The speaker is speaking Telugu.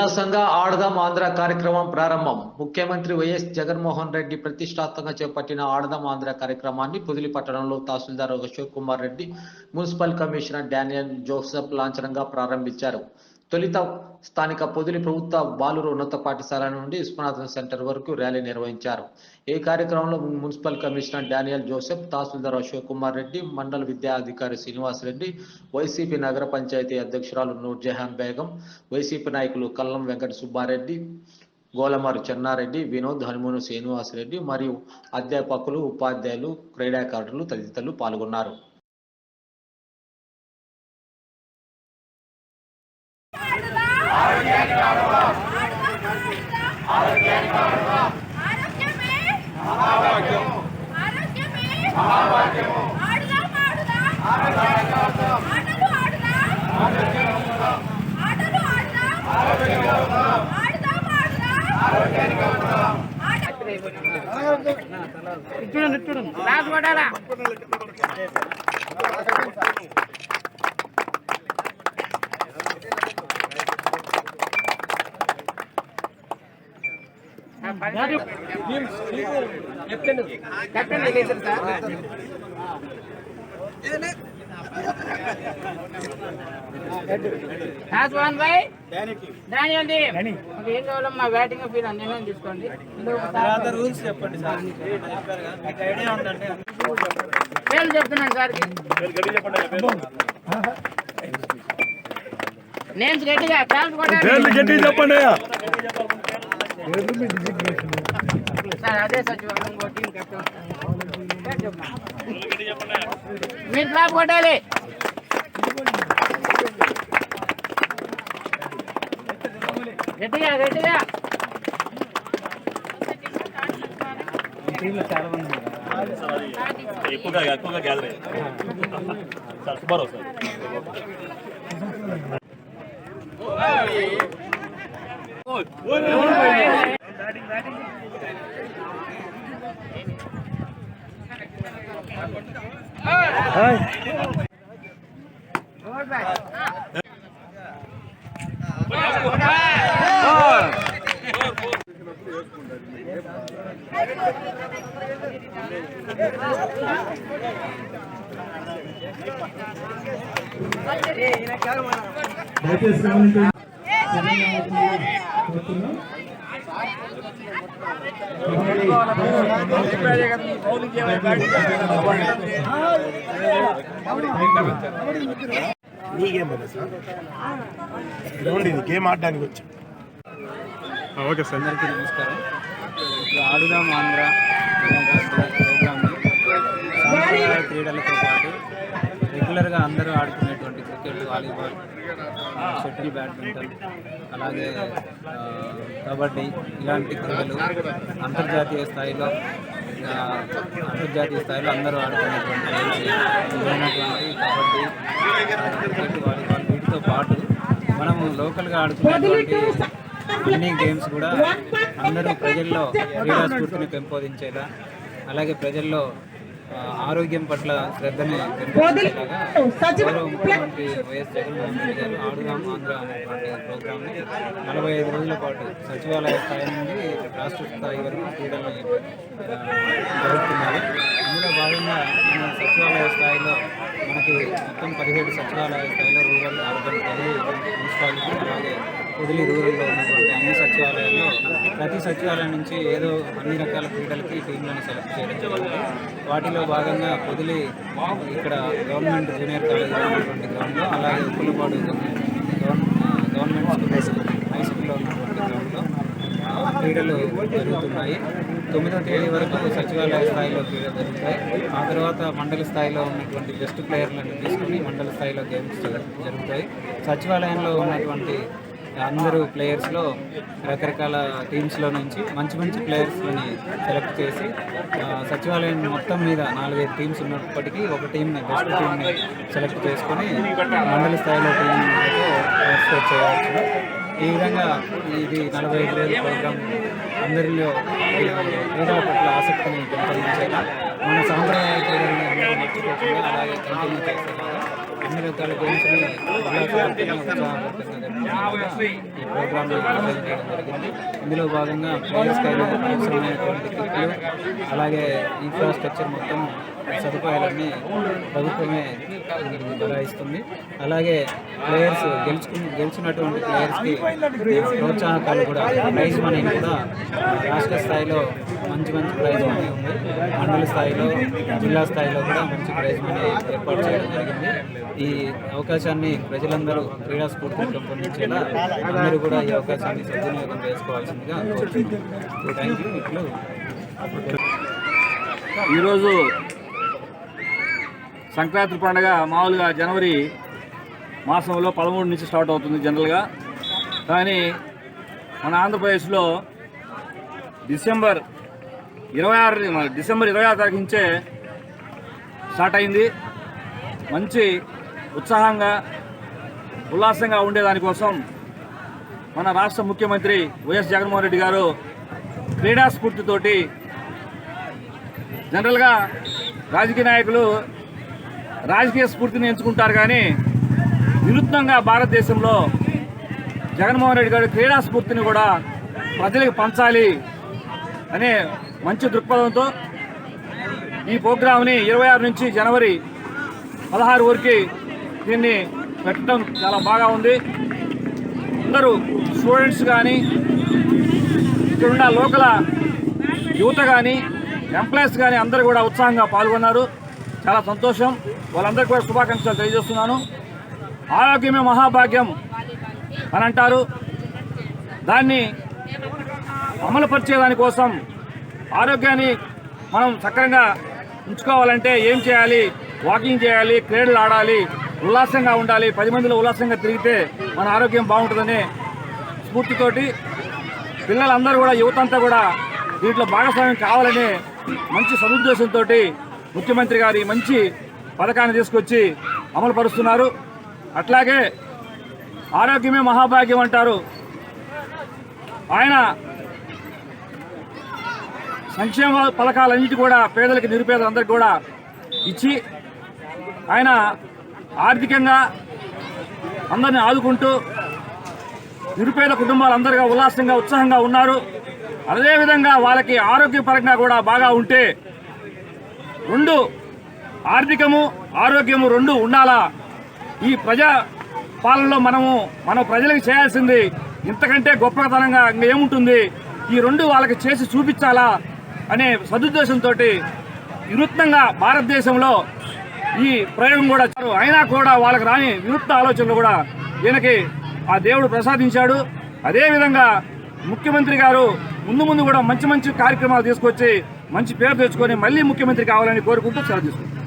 ఉల్లాసంగా ఆడదాం ఆంధ్ర కార్యక్రమం ప్రారంభం. ముఖ్యమంత్రి వైఎస్ జగన్మోహన్ రెడ్డి ప్రతిష్టాత్మకంగా చేపట్టిన ఆడదాం ఆంధ్ర కార్యక్రమాన్ని పుదిలి పట్టణంలో tahsildar Ashok Kumar Reddy municipal commissioner Daniel Joseph లాంఛనంగా ప్రారంభించారు. తొలిత స్థానిక పొదిలి ప్రభుత్వ బాలురు ఉన్నత పాఠశాల నుండి విశ్వనాథన్ సెంటర్ వరకు ర్యాలీ నిర్వహించారు. ఈ కార్యక్రమంలో municipal commissioner Daniel Joseph tahsildar Ashok Kumar Reddy మండల విద్యా అధికారి శ్రీనివాస్ రెడ్డి వైసీపీ నగర పంచాయతీ అధ్యక్షురాలు నూర్జహాన్ బేగం వైసీపీ నాయకులు కల్లం వెంకట సుబ్బారెడ్డి గోలమారు చెన్నారెడ్డి వినోద్ హనుమూను శ్రీనివాస్ రెడ్డి మరియు అధ్యాపకులు ఉపాధ్యాయులు క్రీడాకారులు తదితరులు పాల్గొన్నారు. ఆరోగ్యమే. మహాభాగ్యం ఆరోగ్యమే మహాభాగ్యం ఆడుదాం ఆడుదాం ఆటలు ఆడుదాం ఆటలు ఆడుదాం ఆడుదాం ఆడుదాం వన్ బై ఏం కావాలమ్మా బ్యాటింగ్ ఫీల్ నిర్ణయం తీసుకోండి? ఇందులో ఒకసారి రూల్స్ చెప్పండి సార్. చెప్పారుగా మీకు ఐడియా ఉందండి పేర్లు చెప్తున్నాను సార్. నేమ్స్ గట్టిగా చెప్పండి. సార్ అదే సచివాలయం ఇంకో టీం కెప్టెన్ మీరు క్లాప్ కొట్టాలి గట్టిగా గట్టిగా ఎక్కువగా ఎక్కువగా గ్యాదర్ సార్ సుబ్బారావు సార్ దయచేసి గమనించండి. నీకేం పని సార్ గ్రౌండ్ గేమ్ ఆడడానికి వచ్చి. ఓకే సార్ అందరికీ నమస్కారం. ఇప్పుడు ఆడుదాం ఆంధ్ర సాంప్రదాయ క్రీడలతో పాటు రెగ్యులర్గా అందరూ ఆడుకునేటువంటి క్రికెట్ వాలీబాల్ షటిల్ బ్యాడ్మింటన్ అలాగే కబడ్డీ ఇలాంటి క్రీడలు అంతర్జాతీయ స్థాయిలో అంతర్జాతీయ స్థాయిలో అందరూ ఆడుకునేటువంటి గేమ్స్ కబడ్డీ క్రికెట్ వాలీబాల్ వీటితో పాటు మనము లోకల్గా ఆడుకునేటువంటి అన్ని గేమ్స్ కూడా అందరూ ప్రజల్లో క్రీడా స్ఫూర్తిని పెంపొందించేలా అలాగే ప్రజల్లో ఆరోగ్యం పట్ల శ్రద్ధని ముఖ్యమంత్రి వైఎస్ జగన్మోహన్ రెడ్డి గారు ఆడుదాం ఆంధ్ర అనేటువంటి ప్రోగ్రామ్ని నలభై ఐదు రోజుల పాటు సచివాలయ స్థాయి నుండి రాష్ట్ర స్థాయి వరకు క్రీడల్ని ఆ, జరుపుతున్నారు. అందులో భాగంగా మన సచివాలయ స్థాయిలో మనకి మొత్తం పదిహేడు సచివాలయ స్థాయిలో రూరల్ అర్బన్ పదిహేడు మున్సిపాలిటీ అలాగే పొదిలి రూరల్లో ఉన్నటువంటి అన్ని సచివాలయాల్లో ప్రతి సచివాలయం నుంచి ఏదో అన్ని రకాల క్రీడలకి టీంలను సెలెక్ట్ చేయడం జరిగింది. వాటిలో భాగంగా పొదిలి ఇక్కడ గవర్నమెంట్ జూనియర్ కాలేజ్ ఉన్నటువంటి గ్రౌండ్లో అలాగే ఉప్పులపాడు గవర్నమెంట్ స్కూల్ హై స్కూల్లో ఉన్నటువంటి గ్రౌండ్లో క్రీడలు జరుగుతున్నాయి. తొమ్మిదో తేదీ వరకు సచివాలయ స్థాయిలో క్రీడలు జరుగుతాయి. ఆ తర్వాత మండల స్థాయిలో ఉన్నటువంటి బెస్ట్ ప్లేయర్లను తీసుకుని మండల స్థాయిలో గేమ్స్ జరుగుతాయి. సచివాలయంలో ఉన్నటువంటి అందరూ ప్లేయర్స్లో రకరకాల టీమ్స్లో నుంచి మంచి మంచి ప్లేయర్స్ని సెలెక్ట్ చేసి సచివాలయం మొత్తం మీద నాలుగైదు టీమ్స్ ఉన్నప్పటికీ ఒక టీంని బెస్ట్ టీంని సెలెక్ట్ చేసుకొని మండల స్థాయిలో టీం పార్టిసిపేట్ చేయవచ్చు. ఈ విధంగా ఇది నలభై ఐదు రోజుల ప్రోగ్రామ్ అందరిలో క్రీడల పట్ల ఆసక్తిని పెంపొందించేలా మన సాంప్రదాయ క్రీడలను మర్చిపోకుండా అలాగే కంటిన్యూ చేసేలాగా అన్ని ఈ ప్రోగ్రామ్ ఇందులో భాగంగా ప్లేయర్స్కి అయిన అవసరమైనటువంటి కిట్లు అలాగే ఇన్ఫ్రాస్ట్రక్చర్ మొత్తం సదుపాయాలన్నీ ప్రభుత్వమే బలాయిస్తుంది అలాగే ప్లేయర్స్ గెలుచుకుని గెలిచినటువంటి ప్లేయర్స్కి ప్రోత్సాహకాలు కూడా ప్రైజ్ మనీని కూడా రాష్ట్ర స్థాయిలో మంచి మంచి ప్రైజ్ మనీ ఉంది. మండల స్థాయిలో జిల్లా స్థాయిలో కూడా మంచి ప్రైజ్ మనీ ఏర్పాటు చేయడం జరిగింది. ఈ అవకాశాన్ని ప్రజలందరూ క్రీడా స్ఫూర్తిని పెంపొందించేలా అందరూ కూడా ఈ అవకాశాన్ని సద్వినియోగం చేసుకోవాల్సిందిగా కోరుతున్నాను థ్యాంక్ యూ ఇట్లు ఈరోజు సంక్రాంతి పండుగ మామూలుగా జనవరి మాసంలో పదమూడు నుంచి స్టార్ట్ అవుతుంది జనరల్గా. కానీ మన ఆంధ్రప్రదేశ్లో డిసెంబర్ ఇరవై ఆరు మన డిసెంబర్ ఇరవై ఆరు తారీఖు నుంచే స్టార్ట్ అయింది. మంచి ఉత్సాహంగా ఉల్లాసంగా ఉండేదానికోసం మన రాష్ట్ర ముఖ్యమంత్రి వైఎస్ జగన్మోహన్ రెడ్డి గారు క్రీడా స్ఫూర్తితోటి జనరల్గా రాజకీయ నాయకులు రాజకీయ స్ఫూర్తిని ఎంచుకుంటారు కానీ వినూత్నంగా భారతదేశంలో జగన్మోహన్ రెడ్డి గారు క్రీడా స్ఫూర్తిని కూడా ప్రజలకు పంచాలి అనే మంచి దృక్పథంతో ఈ ప్రోగ్రామ్ని ఇరవై ఆరు నుంచి జనవరి పదహారు వరకు దీన్ని పెట్టడం చాలా బాగా ఉంది. అందరూ స్టూడెంట్స్ కానీ ఇక్కడున్న లోకల యువత కానీ ఎంప్లాయీస్ కానీ అందరూ కూడా ఉత్సాహంగా పాల్గొన్నారు. చాలా సంతోషం. వాళ్ళందరికీ కూడా శుభాకాంక్షలు తెలియజేస్తున్నాను. ఆరోగ్యమే మహాభాగ్యం అని అంటారు. దాన్ని అమలుపరిచేదాని కోసం ఆరోగ్యాన్ని మనం సక్రంగా ఉంచుకోవాలంటే ఏం చేయాలి? వాకింగ్ చేయాలి క్రీడలు ఆడాలి ఉల్లాసంగా ఉండాలి. పది మందిలో ఉల్లాసంగా తిరిగితే మన ఆరోగ్యం బాగుంటుందనే స్ఫూర్తితోటి పిల్లలందరూ కూడా యువతంతా కూడా దీంట్లో భాగస్వామ్యం కావాలని మంచి సదుద్దేశంతో ముఖ్యమంత్రి గారి మంచి పథకాన్ని తీసుకొచ్చి అమలు పరుస్తున్నారు అట్లాగే ఆరోగ్యమే మహాభాగ్యం అంటారు. ఆయన సంక్షేమ పథకాలన్నిటి కూడా పేదలకి నిరుపేదలందరికీ కూడా ఇచ్చి ఆయన ఆర్థికంగా అందరిని ఆదుకుంటూ నిరుపేద కుటుంబాలందరిగా ఉల్లాసంగా ఉత్సాహంగా ఉన్నారు. అదేవిధంగా వాళ్ళకి ఆరోగ్యపరంగా కూడా బాగా ఉంటే రెండు ఆర్థికము ఆరోగ్యము రెండు ఉండాలా? ఈ ప్రజా పాలనలో మనము మన ప్రజలకు చేయాల్సింది ఇంతకంటే గొప్పతనంగా ఇంకా ఏముంటుంది? ఈ రెండు వాళ్ళకి చేసి చూపించాలా? అనే సదుద్దేశంతో వినూత్నంగా భారతదేశంలో ఈ ప్రయోగం కూడా అయినా కూడా వాళ్ళకి రాని వినూత్న ఆలోచనలు కూడా ఈయనకి ఆ దేవుడు ప్రసాదించాడు. అదేవిధంగా ముఖ్యమంత్రి గారు ముందు ముందు కూడా మంచి మంచి కార్యక్రమాలు తీసుకొచ్చి మంచి పేరు తెచ్చుకొని మళ్ళీ ముఖ్యమంత్రి కావాలని కోరుకుంటూ సెలవు తీసుకుంటాం